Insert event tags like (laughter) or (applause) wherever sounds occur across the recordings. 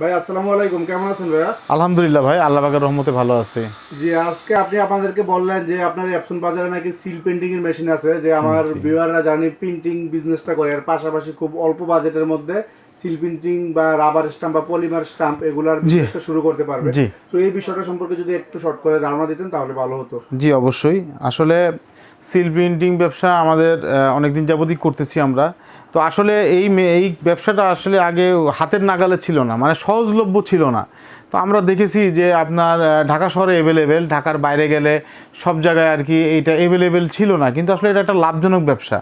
ভাই আসসালামু আলাইকুম। কেমন আছেন ভাইয়া? আলহামদুলিল্লাহ ভাই আল্লাহ পাকের রহমতে ভালো আছে। জি আজকে আপনি আপনাদেরকে বললেন যে আপনার অ্যাপসন বাজারে নাকি সিল পেন্টিং এর মেশিন আছে যে আমার ভিউয়াররা জানি প্রিন্টিং বিজনেসটা করে। এর পাশাপাশি খুব অল্প বাজেটের মধ্যে সিল প্রিন্টিং বা রাবার স্টাম্প বা পলিমার স্টাম্প এগুলার বিজনেসটা শুরু করতে পারবে। তো এই বিষয়টা সম্পর্কে যদি একটু শর্ট করে ধারণা দিতেন তাহলে ভালো হতো। জি অবশ্যই। আসলে সিল প্রিন্টিং ব্যবসা আমাদের অনেক দিন যাবতই করতেছি আমরা। তো আসলে এই এই ব্যবসাটা আসলে আগে হাতের নাগালে ছিল না মানে সহজলভ্য ছিল না। তো আমরা দেখেছি যে আপনার ঢাকা শহরে অ্যাভেলেবেল ঢাকার বাইরে গেলে সব জায়গায় আর কি এইটা অ্যাভেলেবেল ছিল না। কিন্তু আসলে এটা একটা লাভজনক ব্যবসা।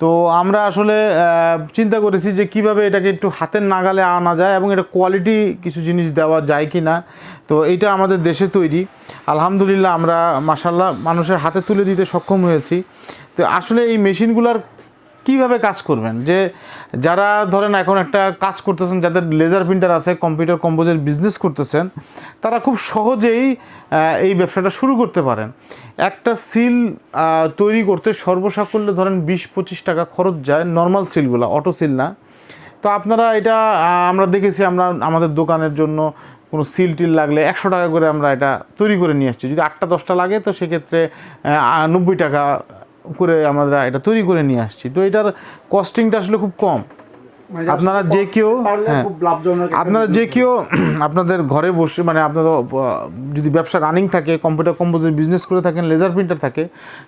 তো আমরা আসলে চিন্তা করেছি যে কীভাবে এটাকে একটু হাতের নাগালে আনা যায় এবং এটা কোয়ালিটি কিছু জিনিস দেওয়া যায় কি না তো এইটা আমাদের দেশে তৈরি। আলহামদুলিল্লাহ আমরা মাসাল্লাহ মানুষের হাতে তুলে দিতে সক্ষম হয়েছি। তো আসলে এই মেশিনগুলার কীভাবে কাজ করবেন? যে যারা ধরেন এখন একটা কাজ করতেছেন, যাদের লেজার প্রিন্টার আছে কম্পিউটার কম্পোজের বিজনেস করতেছেন, তারা খুব সহজেই এই ব্যবসাটা শুরু করতে পারেন। একটা সিল তৈরি করতে সর্বসাকুল্যে ধরেন বিশ পঁচিশ টাকা খরচ যায় নর্মাল সিলগুলো অটো সিল না। তো আপনারা এটা আমরা দেখেছি আমরা আমাদের দোকানের জন্য কোনো সিল টিল লাগলে একশো টাকা করে আমরা এটা তৈরি করে নিয়ে আসছি। যদি আটটা দশটা লাগে, তো সেক্ষেত্রে নব্বই টাকা করে আমরা এটা তৈরি করে নিয়ে আসছি। তো এটার কস্টিংটা আসলে খুব কম। আপনারা যে কেউ হ্যাঁ আপনারা যে কেউ (clears throat) আপনাদের ঘরে বসে মানে আপনাদের যদি ব্যবসা রানিং থাকে কম্পিউটার কম্পোজিট বিজনেস করে থাকেন লেজার প্রিন্টার থাকে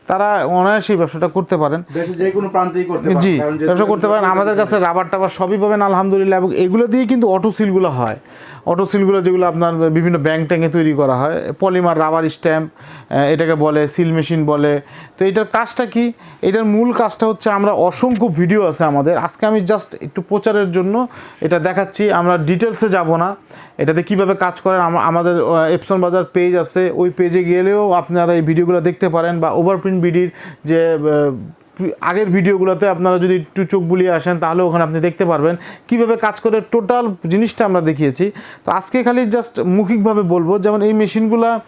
তারা অনায়াসে এই ব্যবসাটা করতে পারেন। যে কোনো প্রান্তেই করতে পারেন জি ব্যবসা করতে পারেন। আমাদের কাছে রাবার টাবার সবই পাবেন আলহামদুলিল্লাহ। এবং এগুলো দিয়ে কিন্তু অটো সিলগুলো হয়। অটো সিলগুলো যেগুলো আপনার বিভিন্ন ব্যাংক ট্যাঙ্কে তৈরি করা হয়। পলিমার রাবার স্ট্যাম্প এটাকে বলে সিল মেশিন বলে। তো এটার কাজটা কি? এটার মূল কাজটা হচ্ছে আমরা অসংখ্য ভিডিও আছে আমাদের। আজকে আমি জাস্ট একটু প্রচারের জন্য এটা দেখাচ্ছি। আমরা ডিটেলসে যাব না। এটাতে কীভাবে কাজ করেন? আম- আমাদের এপসন বাজার পেজ আছে। ওই পেজে গেলেও আপনারা এই ভিডিওগুলো দেখতে পারেন বা ওভারপ্রিন্ট বিডির যে আগের ভিডিওগুলোতে আপনারা যদি একটু চোখ বুলিয়ে আসেন, তাহলে ওখানে আপনি দেখতে পারবেন কীভাবে কাজ করে টোটাল জিনিসটা আমরা দেখিয়েছি। তো আজকে খালি জাস্ট মৌখিকভাবে বলব, যেমন এই মেশিনগুলা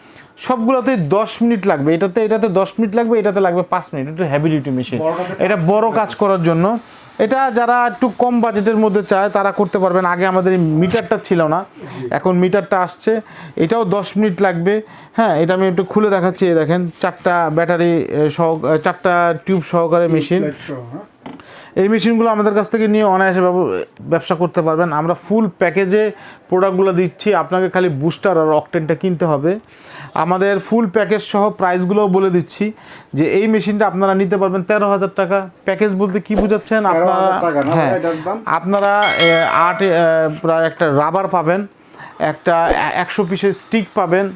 সবগুলোতেই দশ মিনিট লাগবে। এটাতে এটাতে দশ মিনিট লাগবে এটাতে লাগবে পাঁচ মিনিট। এটা হেভি ডিউটি মেশিন এটা বড় কাজ। করার জন্য। এটা যারা একটু কম বাজেটের মধ্যে চায় তারা করতে পারবেন। আগে আমাদের এই মিটারটা ছিল না। এখন মিটারটা আসছে। এটাও দশ মিনিট লাগবে। হ্যাঁ এটা আমি একটু খুলে দেখাচ্ছি দেখেন। চারটা ব্যাটারি সহ চারটা টিউব সহকারে মেশিন? এই মেশিনগুলো আমাদের কাছ থেকে নিয়ে অনায়াসে ব্যব- ব্যবসা করতে পারবেন। আমরা ফুল প্যাকেজে প্রোডাক্টগুলো দিচ্ছি। আপনাকে খালি বুস্টার আর অকটেনটা কিনতে হবে। আমাদের ফুল প্যাকেজ সহ প্রাইসগুলোও বলে দিচ্ছি যে এই মেশিনটা আপনারা নিতে পারবেন তেরো হাজার টাকা। প্যাকেজ বলতে কি বুঝাচ্ছেন? আপনারা 13,000 টাকা না? হ্যাঁ। আপনারা আট প্রায় একটা রাবার পাবেন একটা একশো পিসের স্টিক পাবেন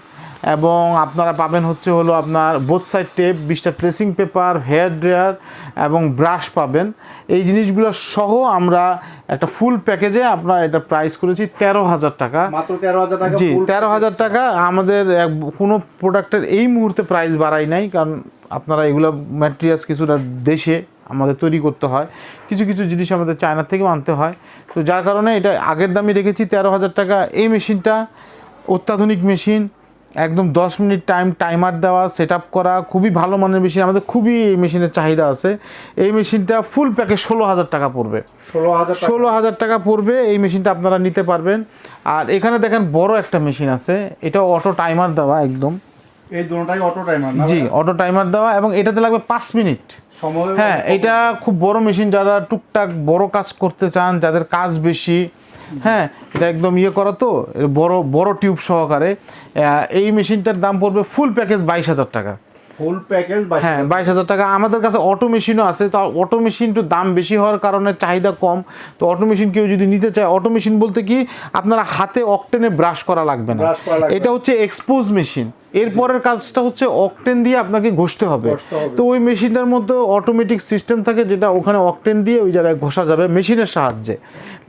এবং আপনারা পাবেন হচ্ছে হলো আপনার বোথ সাইড টেপ বিশটা ট্রেসিং পেপার হেয়ার ড্রায়ার এবং ব্রাশ পাবেন। এই জিনিসগুলো সহ আমরা একটা ফুল প্যাকেজে আমরা এটা প্রাইস করেছি তেরো হাজার টাকা। মাত্র তেরো হাজার টাকা জি তেরো হাজার টাকা আমাদের কোনো প্রোডাক্টের এই মুহূর্তে প্রাইস বাড়াই নাই কারণ আপনারা এগুলো ম্যাটেরিয়ালস কিছুটা দেশে আমাদের তৈরি করতে হয়। কিছু কিছু জিনিস আমাদের চায়না থেকেও আনতে হয়। তো যার কারণে এটা আগের দামই রেখেছি তেরো হাজার টাকা। এই মেশিনটা অত্যাধুনিক মেশিন একদম দশ মিনিট টাইম টাইমার দেওয়া সেট আপ করা খুবই ভালো মানের মেশিন আমাদের খুবই এই মেশিনের চাহিদা আছে। এই মেশিনটা ফুল প্যাকে ষোলো হাজার টাকা পড়বে। ষোলো হাজার ষোলো হাজার টাকা পড়বে এই মেশিনটা আপনারা নিতে পারবেন। আর এখানে দেখেন বড় একটা মেশিন আছে এটা অটো টাইমার দেওয়া একদম। এই দুটোটাই অটো টাইমার জি অটো টাইমার দেওয়া এবং এটাতে লাগবে পাঁচ মিনিট। সময় হ্যাঁ এটা খুব বড় মেশিন যারা টুকটাক বড় কাজ করতে চান যাদের কাজ বেশি হ্যাঁ এটা একদম ইয়ে করা তো বড় বড় টিউব সহকারে এই মেশিনটার দাম পড়বে ফুল প্যাকেজ বাইশ হাজার টাকা। ফুল প্যাকেজ হ্যাঁ বাইশ হাজার টাকা। আমাদের কাছে অটো মেশিনও আছে তো অটো মেশিন একটু দাম বেশি হওয়ার কারণে চাহিদা কম। তো অটো মেশিন কেউ যদি নিতে চায় অটো মেশিন বলতে কি আপনারা হাতে অকটেনে ব্রাশ করা লাগবে না। এটা হচ্ছে এক্সপোজ মেশিন এরপরের কাজটা হচ্ছে অকটেন দিয়ে আপনাকে ঘষতে হবে। তো ওই মেশিনটার মধ্যে অটোমেটিক সিস্টেম থাকে যেটা ওখানে অকটেন দিয়ে ওই জায়গায় ঘষা যাবে মেশিনের সাহায্যে।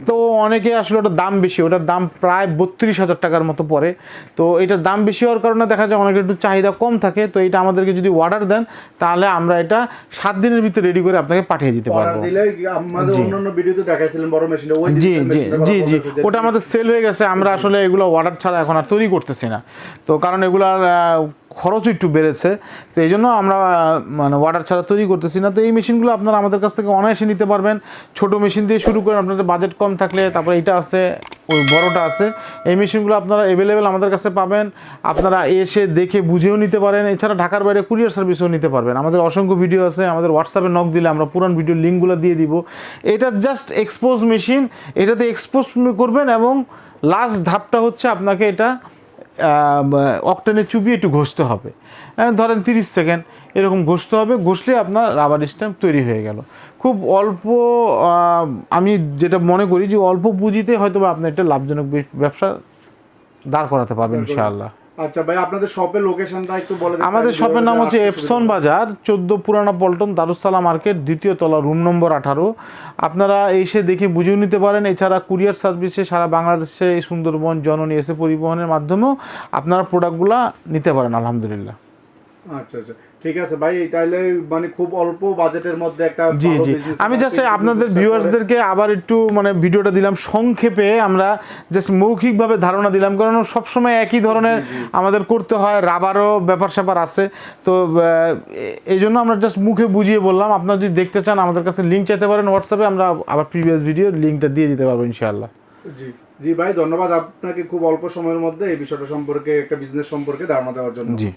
তো অনেকে আসলে ওটার দাম বেশি ওটার দাম প্রায় বত্রিশ হাজার টাকার মতো পড়ে। তো এটার দাম বেশি হওয়ার কারণে দেখা যায় অনেকের একটু চাহিদা কম থাকে তো এটা আমাদেরকে যদি অর্ডার দেন তাহলে আমরা এটা সাত দিনের ভিতরে রেডি করে আপনাকে পাঠিয়ে দিতে পারব। জি। জি জি জি ওটা আমাদের সেল হয়ে গেছে আমরা আসলে এগুলো অর্ডার ছাড়া এখন আর তৈরি করতেছি না। তো কারণ এগুলার আহ, খরচও একটু বেড়েছে তো এই জন্য আমরা মানে অর্ডার ছাড়া তৈরি করতেছি না। তো এই মেশিনগুলো আপনারা আমাদের কাছ থেকে অনায়াসে নিতে পারবেন। ছোট মেশিন দিয়ে শুরু করে আপনাদের বাজেট কম থাকলে তারপরে এটা আছে ওই বড়টা আছে। এই মেশিনগুলো আপনারা অ্যাভেলেবেল আমাদের কাছে পাবেন। আপনারা এসে দেখে বুঝেও নিতে পারেন। এছাড়া ঢাকার বাইরে কুরিয়ার সার্ভিসও নিতে পারবেন। আমাদের অসংখ্য ভিডিও আছে। আমাদের হোয়াটসঅ্যাপে নক দিলে আমরা পুরান ভিডিও লিঙ্কগুলো দিয়ে দিব। এটা জাস্ট এক্সপোজ মেশিন এটাতে এক্সপোজ করবেন এবং লাস্ট ধাপটা হচ্ছে আপনাকে এটা অকটেনে চুবিয়ে একটু ঘষতে হবে। হ্যাঁ, ধরেন তিরিশ সেকেন্ড এরকম ঘষতে হবে ঘষলে আপনার রাবার স্ট্যাম্প তৈরি হয়ে গেল। খুব অল্প আমি যেটা মনে করি যে অল্প পুঁজিতে হয়তো বা আপনি একটা লাভজনক ব্যবসা দাঁড় করাতে পারবেন ইনশাআল্লাহ। আচ্ছা ভাই আপনাদের শপের লোকেশনটা একটু বলে দিন। আমাদের শপের নাম হচ্ছে এফসন বাজার চোদ্দ পুরানা পল্টন দারুসালাম মার্কেট দ্বিতীয় তলা রুম নম্বর আঠারো। আপনারা এসে দেখে বুঝেও নিতে পারেন এছাড়া কুরিয়ার সার্ভিসে সারা বাংলাদেশে এই সুন্দরবন জননী এসে পরিবহনের মাধ্যমেও আপনারা প্রোডাক্টগুলো নিতে পারেন আলহামদুলিল্লাহ। আচ্ছা আচ্ছা। ঠিক আছে ভাই তাহলে মানে খুব অল্প বাজেটের মধ্যে একটা জি জি। আমি জাস্ট আপনাদের ভিউয়ার্সদেরকে আবার একটু মানে ভিডিওটা দিলাম সংক্ষেপে আমরা জাস্ট মৌখিকভাবে ধারণা দিলাম কারণ সবসময় একই ধরনের আমাদের করতে হয় রাবারও ব্যাপার স্যাপার আছে। তো এই জন্য আমরা জাস্ট মুখে বুঝিয়ে বললাম আপনারা যদি দেখতে চান আমাদের কাছে লিঙ্ক চাইতে পারেন হোয়াটসঅ্যাপে আমরা আবার প্রিভিয়াস ভিডিও লিঙ্কটা দিয়ে দিতে পারব ইনশাআল্লাহ। জি জি ভাই ধন্যবাদ। আপনাকে খুব অল্প সময়ের মধ্যে এই বিষয়টা সম্পর্কে একটা বিজনেস সম্পর্কে ধারণা দেওয়ার জন্য। জি।